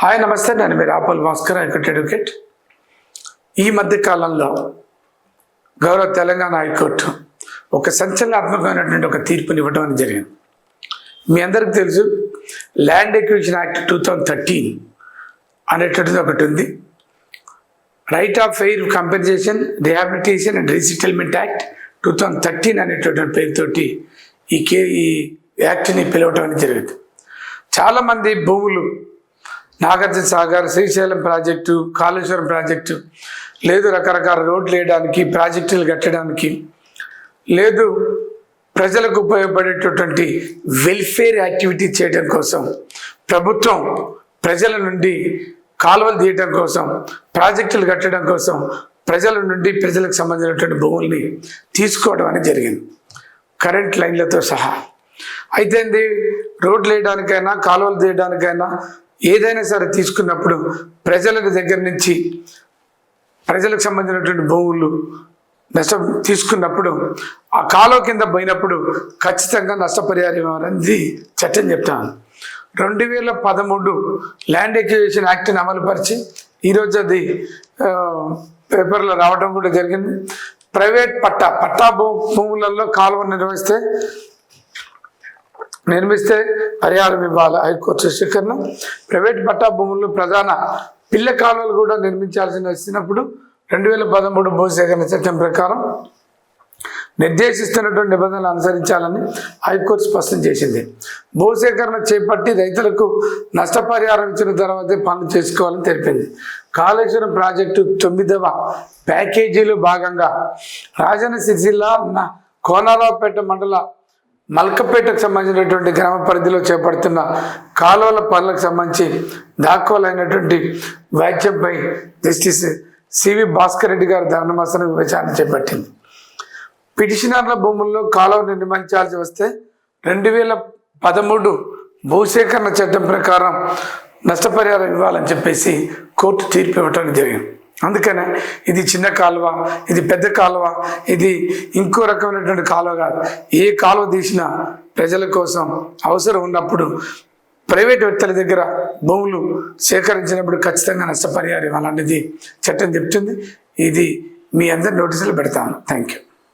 Hi నమస్తే. నేను మీరు ఆపల్ భాస్కర్ హైకోర్టు అడ్వకేట్. ఈ మధ్య కాలంలో గౌరవ తెలంగాణ హైకోర్టు ఒక సంచలనాత్మకమైనటువంటి ఒక తీర్పుని ఇవ్వడం అనేది జరిగింది. మీ అందరికీ తెలుసు land acquisition act two thousand thirteen అనేటువంటిది ఒకటి ఉంది. Right of fair compensation rehabilitation and resettlement act two thousand thirteen అనేటువంటి పేరుతోటి ఈ కే ఈ యాక్ట్ని పిలవటం అనేది జరిగింది. చాలామంది భూములు నాగార్జున సాగర్ శ్రీశైలం ప్రాజెక్టు కాళేశ్వరం ప్రాజెక్టు. లేదు రకరకాల రోడ్లు వేయడానికి ప్రాజెక్టులు కట్టడానికి. లేదు ప్రజలకు ఉపయోగపడేటటువంటి వెల్ఫేర్ యాక్టివిటీ చేయడం కోసం. ప్రభుత్వం ప్రజల నుండి కాలువలు తీయడం కోసం ప్రాజెక్టులు కట్టడం కోసం ప్రజల నుండి ప్రజలకు సంబంధించినటువంటి భూముల్ని తీసుకోవడం అనేది జరిగింది. కరెంట్ లైన్లతో సహా. అయితే ఏంది? రోడ్లు వేయడానికైనా కాలువలు తీయడానికైనా ఏదైనా సరే తీసుకున్నప్పుడు ప్రజలకు దగ్గర నుంచి ప్రజలకు సంబంధించినటువంటి భూములు నష్టం తీసుకున్నప్పుడు ఆ కాలువ కింద పోయినప్పుడు ఖచ్చితంగా నష్టపరిహారం అనేది చట్టం చెప్తాను. రెండు వేల పదమూడు ల్యాండ్ ఎక్విజిషన్ యాక్ట్ని అమలుపరిచి ఈరోజు అది పేపర్లో రావడం కూడా జరిగింది. ప్రైవేట్ పట్టా పట్టా భూ భూములలో కాలువ నిర్వహిస్తే నిర్మిస్తే పరిహారం ఇవ్వాలి. హైకోర్టు స్వీకరణ ప్రైవేట్ పట్టా భూముల్లో ప్రధాన పిల్ల కాలువలు కూడా నిర్మించాల్సి వచ్చినప్పుడు రెండు వేల పదమూడు భూసేకరణ చట్టం ప్రకారం నిర్దేశిస్తున్నటువంటి నిబంధనలు అనుసరించాలని హైకోర్టు స్పష్టం చేసింది. భూసేకరణ చేపట్టి రైతులకు నష్టపరిహారం ఇచ్చిన తర్వాతే పనులు చేసుకోవాలని తెలిపింది. కాళేశ్వరం ప్రాజెక్టు తొమ్మిదవ ప్యాకేజీలో భాగంగా రాజన్న సిరిసిల్ల న- కోనరావుపేట మండల మల్కపేటకు సంబంధించినటువంటి గ్రామ పరిధిలో చేపడుతున్న కాలువల పనులకు సంబంధించి దాఖలైనటువంటి వ్యాఖ్యంపై justice C V Bhaskar Reddy గారు ధర్మమాసన విచారణ చేపట్టింది. పిటిషనర్ల భూముల్లో కాలువ నిర్మించాల్సి వస్తే రెండు వేల పదమూడు భూసేకరణ చట్టం ప్రకారం నష్టపరిహారం ఇవ్వాలని చెప్పేసి కోర్టు తీర్పు ఇవ్వటం జరిగింది. అందుకనే ఇది చిన్న కాలువ ఇది పెద్ద కాలువ ఇది ఇంకో రకమైనటువంటి కాలువ కాదు. ఏ కాలువ తీసినా ప్రజల కోసం అవసరం ఉన్నప్పుడు ప్రైవేట్ వ్యక్తుల దగ్గర భూములు సేకరించినప్పుడు ఖచ్చితంగా నష్టపరిహారం అలాంటిది చట్టం చెప్తుంది. ఇది మీ అందరి నోటీసులు పెడతాను. Thank you